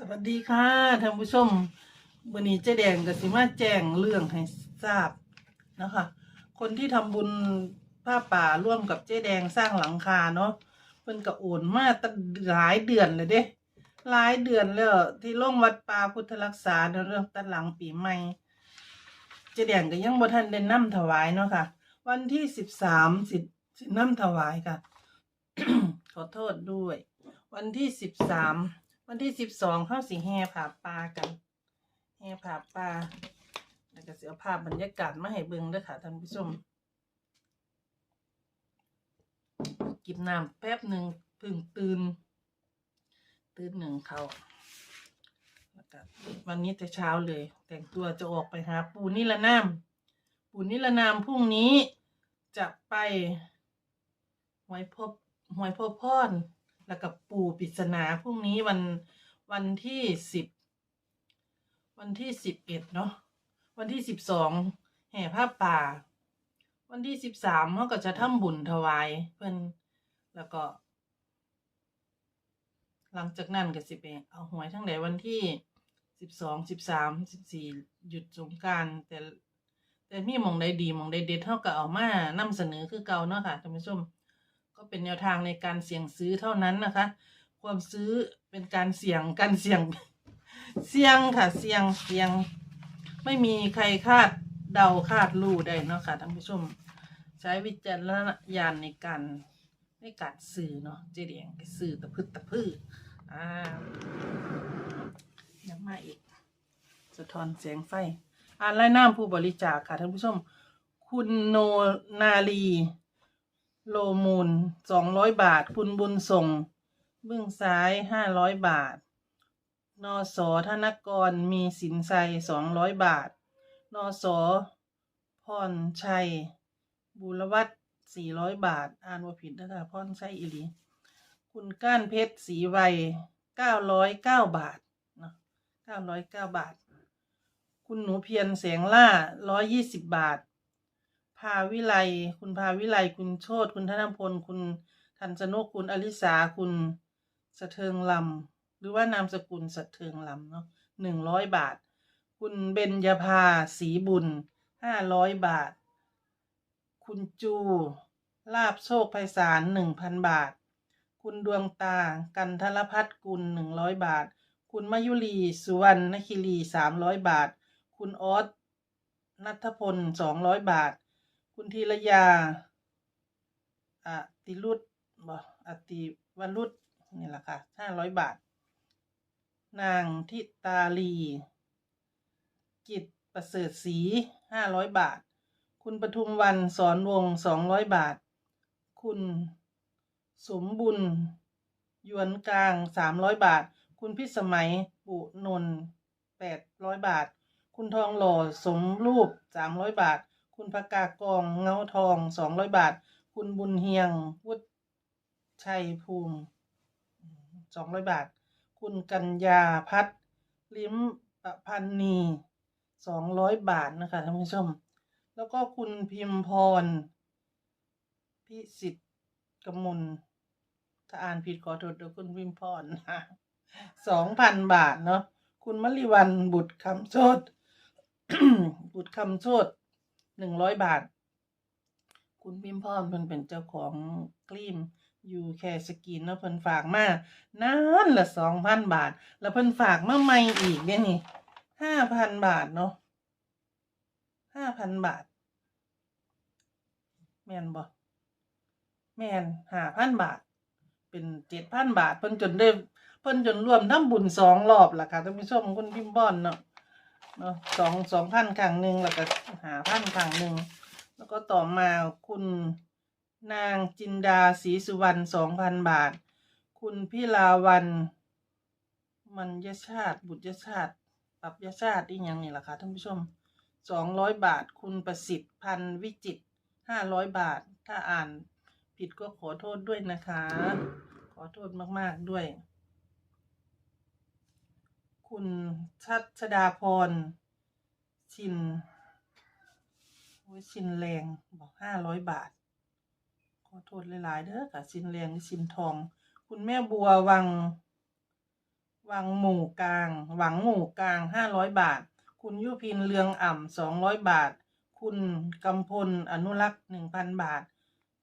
สวัสดีค่ะท่านผู้ชมวันนี้เจ๊แดงก็สิมาแจ้งเรื่องให้ทราบนะคะ คนที่ทำบุญผ้าป่าร่วมกับเจ๊แดงสร้างหลังคาเนาะเพิ่นก็โอนมาตั้งหลายเดือนเลยเด้หลายเดือนแล้วที่ลงวัดป่าพุทธรักษาเนเรื่องตั้งหลังปีใหม่เจ๊แดงก็ยังบ่ทันได้นํถวายเนาะค่ะ วันที่สิบสามสิสินํถวายค่ะ ขอโทษด้วย วันที่สิบสาม วันที่สิบสองเข้าสิแห่ผาปลากันแห่ผาปลาแล้วก็เสียภาพบรรยากาศมาให้เบิ่งเด้วยค่ะท่านผู้ชมกินน้ำแป๊บหนึ่งพึ่งตื่น ตื่นหนึ่งเขาแล้วก็วันนี้แต่เช้าเลย แต่งตัวจะออกไปหาปูนิรนามปูนิรนามพรุ่งนี้จะไปหวยพบหวยพบพร แล้วกับปู่ปริศนาพรุ่งนี้วันวันที่สิบวันที่สิบเอ็ดเนาะวันที่สิบสองแห่ผ้าป่า วันที่สิบสามเขาก็จะทำบุญถวายเพิ่อนแล้วก็ หลังจากนั้นก็สิไปเอาหวยทั้งไหนวันที่สิบสองสิบสามสิบสี่หยุดสงการแต่แต่มีมองใดดีมองใดเด็ดเท่ากับเอามานำเสนอคือเก่าเนาะค่ะท่านผู้ชม ก็เป็นแนวทางในการเสี่ยงซื้อเท่านั้นนะคะ ความซื้อเป็นการเสี่ยงการเสี่ยงเสี่ยงค่ะเสี่ยงเสี่ยง ไม่มีใครคาดเดาคาดรู้ได้เนาะค่ะท่านผู้ชม ใช้วิจารณญาณในการในการสื่อเนาะเจเดียงสื่อตะพึดตะพืออ่ายังมาอีก สะท้อนแสงไฟอ่านรายนามผู้บริจาคค่ะท่านผู้ชม คุณโนนาลี โลมูลสองร้อยบาท คุณบุญส่ง เบื้องซ้ายห้าร้อยบาท นอสอธนกรมีสินไซสองร้อยบาท นอสอพรชัย บุรวัตสี่ร้อยบาท อ่านว่าผิดนะคะพรชัยอิลี คุณก้านเพชรสีไวยเก้าร้อยเก้าบาทเนาะเก้าร้อยเก้าบาท คุณหนูเพียรแสงล่าร้อยยี่สิบบาท ภาวิไล คุณภาวิไล คุณโชตคุณธนพล คุณทันชนก คุณอลิสา คุณสะเทิงลำ หรือว่านามสกุลสะเทิงลำเนาะหนึ่งร้อยบาท คุณเบญญาภาสีบุญห้าร้อยบาท คุณจู ลาบโชคไพศาลหนึ่งพันบาท คุณดวงตา กันทรพัฒน์กุลหนึ่งร้อยบาท คุณมายุรี สุวรรณคิรีสามร้อยบาท คุณออสนัทพลสองร้อยบาท คุณธีรยาอติรุตบ่อติวรุตนี่แหละค่ะห้าร้อยบาท นางทิตาลี กิจประเสริฐศรีห้าร้อยบาท คุณปทุมวันสอนวงสองร้อยบาท คุณสมบุญยวนกลางสามร้อยบาท คุณพิสมัยปุนนแปดร้อยบาท คุณทองหล่อสมรูปสามร้อยบาท คุณพกากองเงาทองสองร้อยบาท คุณบุญเฮียง วุฒชัยภูมิสองร้อยบาท คุณกัญญาพัฒลิ้มประพันนีสองร้อยบาทนะคะท่านผู้ชม แล้วก็คุณพิมพร พิสิทธิ์กมลถ้าอ่านผิดขอโทษด้วยคุณพิมพรนะสองพันบาทเนาะคุณมลิวันบุตรคำโชดบุตรคำโชด หนึ่งร้อยบาท คุณพิมพรเพิ่นเป็นเจ้าของครีมอยู่แค่สกินเนาะเพิ่นฝากมานานละสองพันบาท แล้วเพิ่นฝากมาใหม่อีกเนี่ยนี่ห้าพันบาทเนาะห้าพันบาท แมนบ่แมนห้าพันบาท เป็นเจ็ดพันบาท เพิ่นจนได้เพิ่นจนรวมทำบุญสองรอบละค่ะท่านผู้ชมคุณพิมพ์บอนเนาะ เนาะสองสองพันครั้งหนึ่งแล้วก็หาพันครั้งหนึ่งแล้วก็ต่อมาคุณนางจินดาศรีสุวรรณสองพันบาท คุณพิลาวันมันยชาติ บุตยชาติปรับยชาติอีกอย่างนี่แหละค่ะท่านผู้ชมสองร้อยบาท คุณประสิทธิ์พันวิจิตห้าร้อยบาท ถ้าอ่านผิดก็ขอโทษด้วยนะคะ ขอโทษมาก ๆ ด้วย คุณชัชดาพร ชินโอ้ยชินแรงบอกห้าร้อยบาท ขอโทษหลาย ๆ เด้อค่ะชินแรงชินทอง คุณแม่บัววัง วังหมู่กลาง หวังหมู่กลางห้าร้อยบาท คุณยุพินเรืองอ่ำสองร้อยบาท คุณกำพลอนุรักษ์หนึ่งพันบาท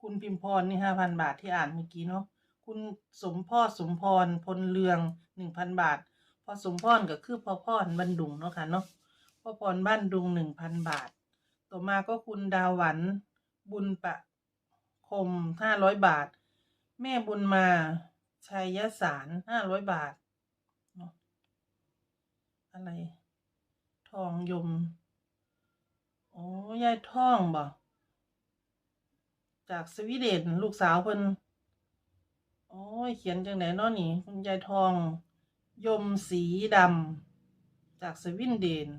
คุณพิมพรนี่ห้าพันบาทที่อ่านเมื่อกี้เนาะคุณสมพ่อสมพรพลเรืองหนึ่งพันบาท พอสมพรก็คือพอพรบันดุงเนาะค่ะเนาะพอพรบ้านดุงหนึ่งพันบาท ต่อมาก็คุณดาวหวันบุญประคมห้าร้อยบาท แม่บุญมาชัยสารห้าร้อยบาทเนาะอะไร ทองยม โอ้ยายท่องบ่จากสวีเดนลูกสาวเพิ่นโอ้ยเขียนจังไหนเนาะนี่ คุณยายทอง ยมสีดำจากสวีเดน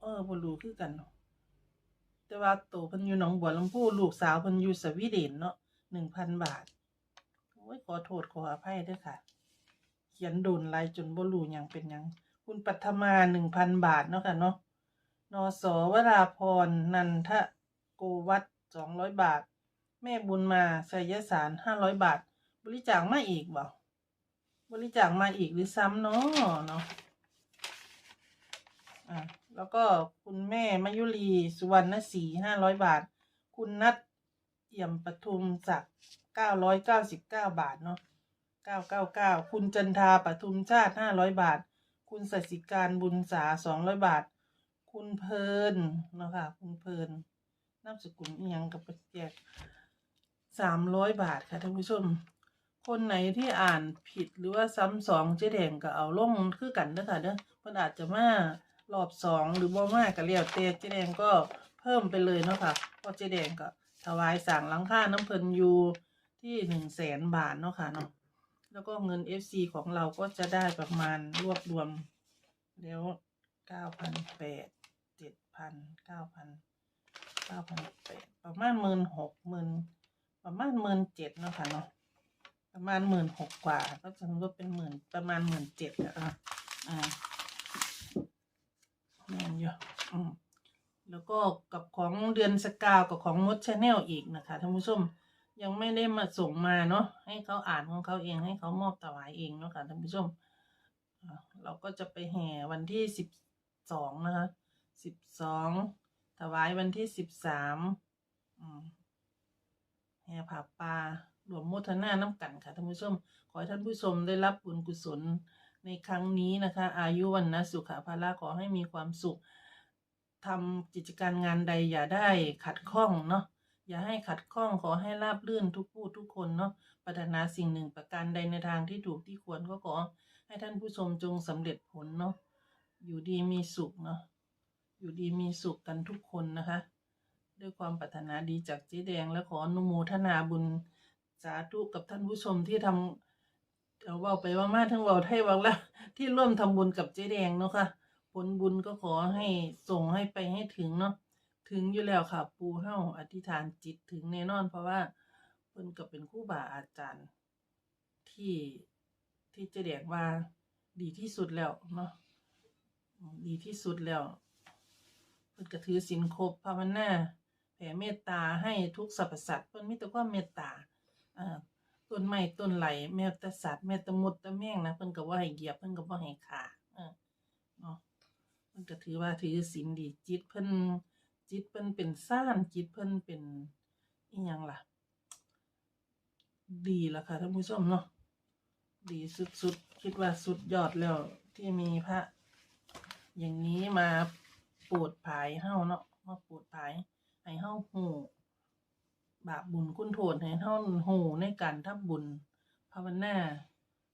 เออบ่รู้คือกันเนาะแต่ว่าโตเพิ่นอยู่หนองบัวลำพูลูกสาวเพิ่นอยู่สวีเดนเนาะหนึ่งพันบาท โอ้ย ขอโทษขออภัยด้วยค่ะ เขียนโดนลายจนบ่รู้ยังเป็นยัง คุณปัทมาหนึ่งพันบาทเนาะค่ะเนาะนอสอวราพร นันทะโกวัตสองร้อยบาท แม่บุญมาชัยสารห้าร้อยบาท บริจาคมาอีกบ่ บริจาคมาอีกหรือซ้ำเนาะเนาะอะแล้วก็คุณแม่มายุรีสุวรรณศรีห้าร้อยบาท คุณนัทเอี่ยมปทุมศักดิ์เก้าร้อยเก้าสิบเก้าบาทเนาะเก้าเก้าเก้าคุณจันทาปทุมชาติห้าร้อยบาท คุณสัสิการบุญสาสองร้อยบาท คุณเพลินเนาะค่ะคุณเพลินนามสกุลเอิหยังกับแจกสามร้อยบาทค่ะท่านผู้ชม คนไหนที่อ่านผิดหรือว่าซ้ำสองเจ๊แดงก็เอาลงคือกันเด้อค่ะเด้อเพิ่นอาจจะมารอบสองหรือบ่มาก็แล้วแต่เจ๊แดงก็เพิ่มไปเลยเนาะค่ะเพราะเจ๊แดงก็ถวายสั่งหลังค่าน้ำเพิ่นอยู่ที่หนึ่งแสนบาทเนาะค่ะเนาะแล้วก็เงิน FC ของเราก็จะได้ประมาณรวบรวมแล้วเก้าพันแปดเจ็ดพันเก้าพันเก้าพันแปดประมาณหมื่นหกหมื่นประมาณหมื่นเจ็ดเนาะค่ะเนาะ ประมาณหมื่นหกกว่า ก็จะรวมเป็นหมื่นประมาณหมื่นเจ็ดอะอะอ่าแม่นอยู่อืมแล้วก็กับของเดือนสกาวกับของมดชาแนลอีกนะคะท่านผู้ชมยังไม่ได้มาส่งมาเนาะให้เขาอ่านของเขาเองให้เขามอบถวายเองเนาะค่ะท่านผู้ชมเราก็จะไปแห่วันที่สิบสองนะคะสิบสองถวายวันที่สิบสามแห่ผาป่า รวมโมทนาน้ำกันค่ะท่านผู้ชม ขอให้ท่านผู้ชมได้รับบุญกุศลในครั้งนี้นะคะ อายุวันนะสุขภาละขอให้มีความสุขทำกิจการงานใดอย่าได้ขัดข้องเนาะอย่าให้ขัดข้องขอให้ราบรื่นทุกผู้ทุกคนเนาะปรารถนาสิ่งหนึ่งประการใดในทางที่ถูกที่ควรก็ขอให้ท่านผู้ชมจงสำเร็จผลเนาะอยู่ดีมีสุขเนาะอยู่ดีมีสุขกันทุกคนนะคะ ด้วยความปรารถนาดีจากเจ๊แดงและขออนุโมทนาบุญ สาธุกับท่านผู้ชมที่ทำเอาเว่าไปว่ามาทั้งเว่าไทยวังล้วที่ร่วมทำบุญกับเจ๊แดงเนาะค่ะผลบุญก็ขอให้ส่งให้ไปให้ถึงเนาะถึงอยู่แล้วค่ะ ปูเฮ้าอธิษฐานจิตถึงแน่นอน เพราะว่าเพิ่นก็เป็นคู่บาอาจารย์ ที่ที่เจ๊แดงว่าดีที่สุดแล้วเนาะดีที่สุดแล้วเพิ่นก็ถือศีลครบภาวนาแผ่เมตตาให้ทุกสรรพสัตว์เพิ่นมีแต่ความเมตตา อ่าต้นไม้ต้นไหลแม้แต่สัตว์แม้แต่มดต่แมงนะเพิ่นก็บ่ให้เหยียบเพิ่นก็บ่ให้ฆ่าเออเนาะเพิ่นก็ถือว่าถือศีลดีจิตเพิ่นจิตเพิ่นเป็นซ่านจิตเพิ่นเป็นอีหยังล่ะ ดีแล้วค่ะท่านผู้ชมเนาะดีสุดๆ คิดว่าสุดยอดแล้วที่มีพระ อย่างนี้มาโปรดภายเฮาเนาะมาโปรดภายให้เฮาหู บาปบุญคุณโทษให้เฮาหูในการทำบุญภาวนา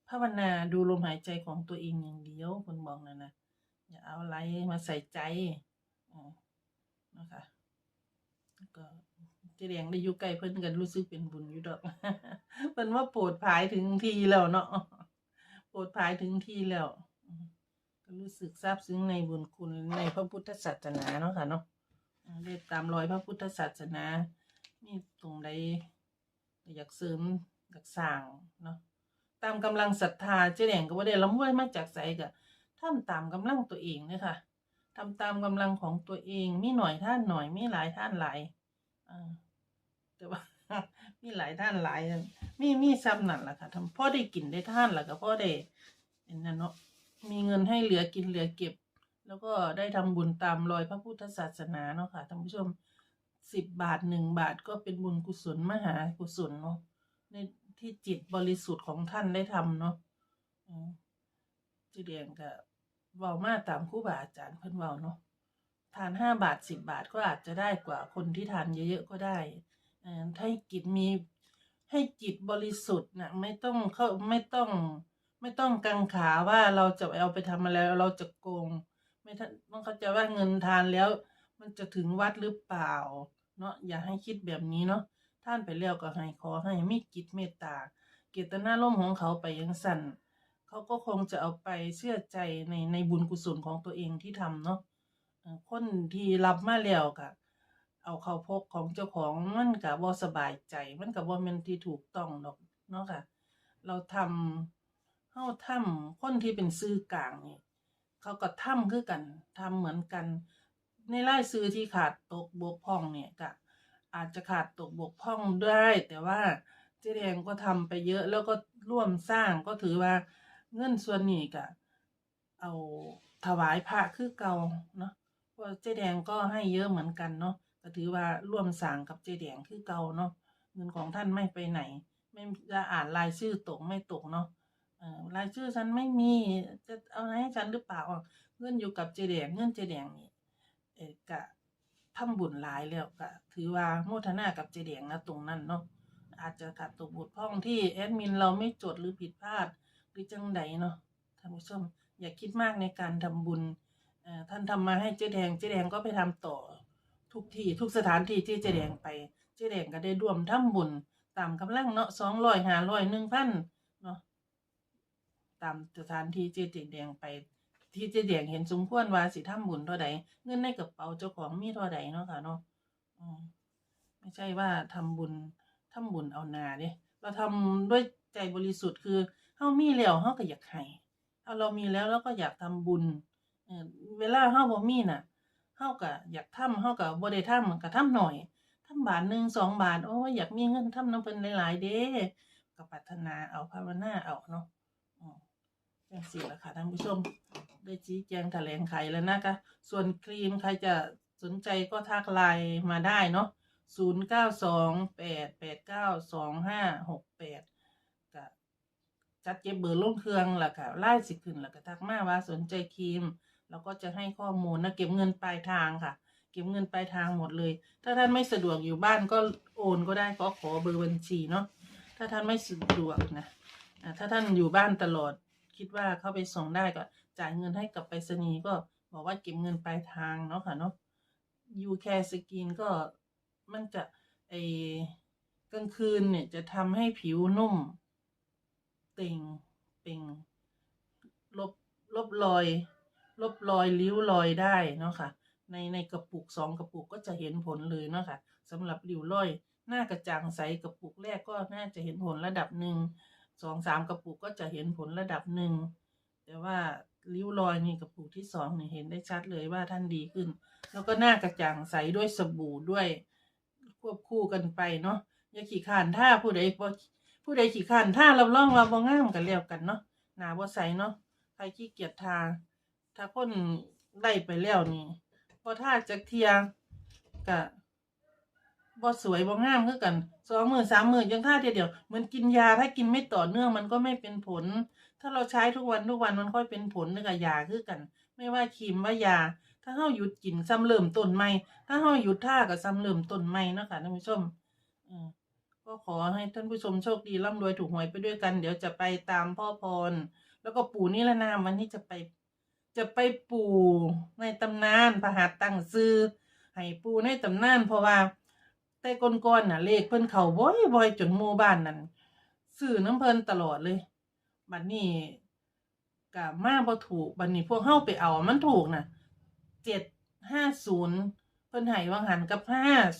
ภาวนาดูลมหายใจของตัวเองอย่างเดียวคนบอกนั่นนะอย่าเอาอะไรมาใส่ใจนะคะก็เจแดงได้อยู่ใกล้เพิ่อนกันรู้สึกเป็นบุญอยู่ดอกเพิ่นว่าปรดภายถึงทีแล้วเนาะปรดภายถึงทีแล้วก็รู้สึกซาบซึ้งในบุญคุณในพระพุทธศาสนาเนาะค่ะเนาะเรียกตามรอยพระพุทธศาสนา มีตรงใดอยากเสริมอยากสร้างเนาะตามกำลังศรัทธาเจ๊แดงก็บ่ได้ล้ำรวยมาจากไสก็ทำตามกำลังตัวเองเนี่ยค่ะทำตามกำลังของตัวเองมีหน่อยท่านหน่อยมีหลายท่านหลายอ่าแต่ว่ามีหลายท่านหลายมีมีซ้ำนั่นแหละค่ะทำพ่อได้กินได้ท่านแหล้วก็พ่อได้เป็นนั่นเนาะมีเงินให้เหลือกินเหลือเก็บ แล้วก็ได้ทำบุญตามรอยพระพุทธศาสนาเนาะค่ะท่านผู้ชม สิบบาทหนึ่งบาทก็เป็นบุญกุศลมหากุศลเนาะในที่จิตบริสุทธิ์ของท่านได้ทำเนาะจีเดียงก็เว้ามาตามครูบาอาจารย์เพิ่นเว้าเนาะทานห้าบาทสิบบาทก็อาจจะได้กว่าคนที่ทานเยอะๆก็ได้เอ่อให้จิตมีให้จิตบริสุทธิ์นะไม่ต้องเข้าไม่ต้อง ไม่ต้องกังขาว่าเราจะเอาไปทำอะไรเราจะโกง ไม่ต้องเข้าใจว่าเงินทานแล้ว มันจะถึงวัดหรือเปล่า เนาะอย่าให้คิดแบบนี้เนาะท่านไปแล้วก็ให้ขอให้มีจิตเมตตาเกตนาร่มของเขาไปยังสั่นเขาก็คงจะเอาไปเชื่อใจในในบุญกุศลของตัวเองที่ทำเนาะคนที่รับมาแล้วก็เอาเขาพกของเจ้าของมันก็บ่สบายใจ มันก็บ่แม่นที่ถูกต้องดอกเนาะค่ะ เราทำเฮาทำคนที่เป็นซื่อกลางนี่เขาก็ทำคือกันทำเหมือนกัน ในรายซื้อที่ขาดตกบกพร่องเนี่ยก็อาจจะขาดตกบกพร่องได้ แต่ว่าเจ๊แดงก็ทำไปเยอะแล้วก็ร่วมสร้างก็ถือว่าเงินส่วนนี้ก็เอาถวายพระคือเก่าเนาะเพราะเจ๊แดงก็ให้เยอะเหมือนกันเนาะก็ถือว่าร่วมสร้างกับเจ๊แดงคือเก่าเนาะเงินของท่านไม่ไปไหน ไม่จะอ่านรายชื่อตกไม่ตกเนาะรายชื่อฉันไม่มีจะเอาอะไรให้ฉันหรือเปล่าอะเงินอยู่กับเจแดงเงินเจแดงนี่ เออกะทำบุญหลายแล้วกะถือว่าโมทนากับเจแดงนะตรงนั้นเนาะอาจจะขาดตกบกพร่องที่แอดมินเราไม่จดหรือผิดพลาดหรือจังใดเนาะท่านผู้ชมอย่าคิดมากในการทำบุญเออท่านทำมาให้เจแดงเจแดงก็ไปทำต่อทุกที่ทุกสถานที่ที่เจแดงไป เจแดงก็ได้ร่วมทำบุญตามกำลังเนาะสองร้อยห้าร้อยหนึ่งพันเนาะตามสถานที่เจ๊แดงไป ที่เจ๊แดงเห็นสมควรว่าสิทำบุญเท่าใดเงินในกระเป๋าเจ้าของมีเท่าใดเนาะค่ะเนาะไม่ใช่ว่าทำบุญทำบุญเอานาเด้เราทำด้วยใจบริสุทธิ์คือเฮามีแล้วเฮาก็อยากให้ถ้าเรามีแล้วเราก็อยากทำบุญเอเวลาเฮาบ่มีน่ะเฮาก็อยากทำเฮาก็บ่ได้ทำก็ทำหน่อยทำบาทหนึ่งสองบาทโอ้ยอยากมีเงินทำน้ำเพิ่นหลายๆเด้ก็ปรารถนาเอาภาวนาเอาเนาะ จังสี่ละค่ะท่านผู้ชมได้ชี้แจงแถลงไขแล้วนะคะ ส่วนครีมใครจะสนใจก็ทักไลน์มาได้เนาะศูนย์เก้าสองแปดแปดเก้าสองห้าหกแปดก็จัดเก็บเบอร์ลงเครื่องล่ะค่ะไล่สิขึ้นล้วก็ทักมาว่าสนใจครีมเราก็จะให้ข้อมูลนะเก็บเงินปลายทางค่ะ เก็บเงินปลายทางหมดเลย ถ้าท่านไม่สะดวกอยู่บ้านก็โอนก็ได้ก็ขอเบอร์บัญชีเนาะถ้าท่านไม่สะดวกนะถ้าท่านอยู่บ้านตลอด คิดว่าเข้าไปส่งได้ก็จ่ายเงินให้กับไปรษณีย์ก็บอกว่าเก็บเงินปลายทางเนาะค่ะเนาะยูแคร์สกินก็มันจะไอกลางคืนเนี่ยจะทำให้ผิวนุ่ม เต่งเป่งลบลบรอย ลบรอยริ้วรอยได้เนาะค่ะ ในในกระปุกสองกระปุกก็จะเห็นผลเลยเนาะค่ะสำหรับริ้วรอย หน้ากระจ่างใสกระปุกแรกก็น่าจะเห็นผลระดับหนึ่ง สองสามกระปุกก็จะเห็นผลระดับหนึ่ง แต่ว่าริ้วรอยนี่กระปุกที่สองเนี่ยเห็นได้ชัดเลยว่าท่านดีขึ้น แล้วก็หน้ากระจ่างใสด้วยสบู่ด้วยควบคู่กันไปเนาะอย่าขี้ขานท่าผู้ใดผู้ใดขี้ขานท่ารับรองว่าบ่งามกันแล้วกันเนาะหน้าบ่ใสเนาะใครขี้เกียจทาถ้าคนได้ไปแล้วนี่พอท่าจักเทียก็ บ่สวยบ่งามคือกันสองมือสามมือยังท่าเดียวเดียวเหมือนกินยาถ้ากินไม่ต่อเนื่องมันก็ไม่เป็นผล ถ้าเราใช้ทุกวันทุกวันมันค่อยเป็นผลนึกกับยาคือกัน ไม่ว่าครีมว่ายา ถ้าเฮาหยุดกินซ้ำเริ่มต้นใหม่ถ้าเฮาหยุดท่าก็ซ้ำเริ่มต้นใหม่นะคะท่านผู้ชมอก็ขอให้ท่านผู้ชมโชคดีร่ำรวยถูกหวยไปด้วยกัน เดี๋ยวจะไปตามพ่อพร แล้วก็ปู่นิรนามวันนี้จะไป จะไปปู่ในตำนานพระหัตถ์ตั้งซื้อให้ปู่ในตำนานเพราะว่า แต่ก่อนๆน่ะ เลขเพิ่นเขาบ่อยบ่อยๆจนหมู่บ้านนั่นซื้อน้ำเพิ่นตลอดเลยบัดนี้ก็มาบ่ถูกบัดนี้พวกเฮาไปเอามันถูกน่ะ750เพิ่นให้วางหันกับ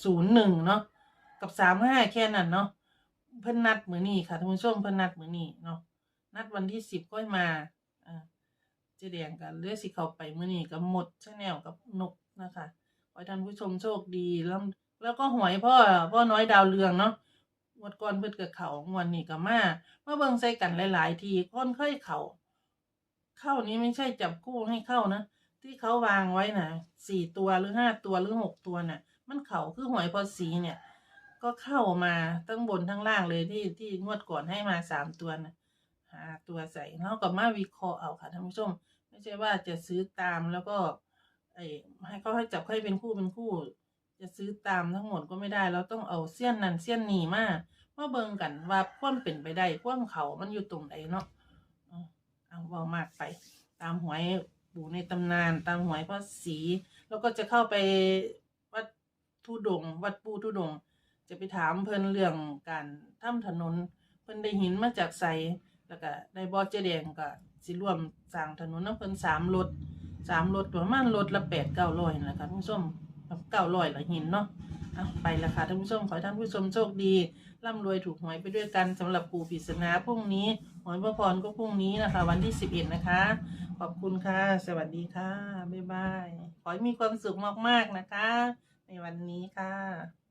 501เนาะกับ35แค่นั้นเนาะเพิ่นนัดมือนี้ค่ะท่านผู้ชมเพิ่นนัดมือนี้เนาะนัดวันที่10ค่อยมาอ่าเจ๊แดงก็เลยสิเข้าไปมือนี้กับหมดชาแนลกับนกนะคะขอให้ท่านผู้ชมโชคดีแล้ว แล้วก็หวยพ่อพ่อน้อยดาวเรืองเนาะงวดก่อนเพิ่นกับเขางวดนี้ก็มาเมื่อเบิ่งใส่กันหลาย ๆ ทีคนเคยเขาเข้านี้ไม่ใช่จับคู่ให้เข้านะที่เขาวางไว้น่ะสี่ตัวหรือห้าตัวหรือหกตัวน่ะ มันเข่าคือหวยพอสีเนี่ย ก็เข้ามาทั้งบนทั้งล่างเลยที่ที่งวดก่อนให้มาสามตัวนะหาตัวใส่แล้วกับมาวิเคราะห์เอาค่ะท่านผู้ชม ไม่ใช่ว่าจะซื้อตามแล้วก็ไอ้ให้เขาให้จับให้เป็นคู่เป็นคู่ จะซื้อตามทั้งหมดก็ไม่ได้ เราต้องเอาเสี้ยนนั่นเสี้ยนนี่มามาเบิ่งกันว่าความเป็นไปได้ความเขามันอยู่ตรงไหนเนาะเอาเอาเว่ามากไป ตามหวยปู่ในตำนาน ตามหวยพ่อสี แล้วก็จะเข้าไปวัดทุดง วัดปู่ทุดง จะไปถามเพิ่นเรื่องการทำถนน เพิ่นได้หินมาจากไสแล้วก็ได้บอเจแดงก็สิร่วมสร้างถนนน้ำเพิ่นสามรถสามรถประมาณรถละแปดเก้าร้อยนั่แหละค่ะท่านผู้ชม เก้าร้อยละหินเนาะเอาไปละค่ะท่านผู้ชมขอให้ท่านผู้ชมโชคดีร่ำรวยถูกหวยไปด้วยกันสำหรับปู่ปริศนาพรุ่งนี้หวยพระพรก็พรุ่งนี้นะคะ วันที่สิบเอ็ดนะคะ ขอบคุณค่ะ สวัสดีค่ะบ๊ายบายขอให้มีความสุขมากๆนะคะ ในวันนี้ค่ะ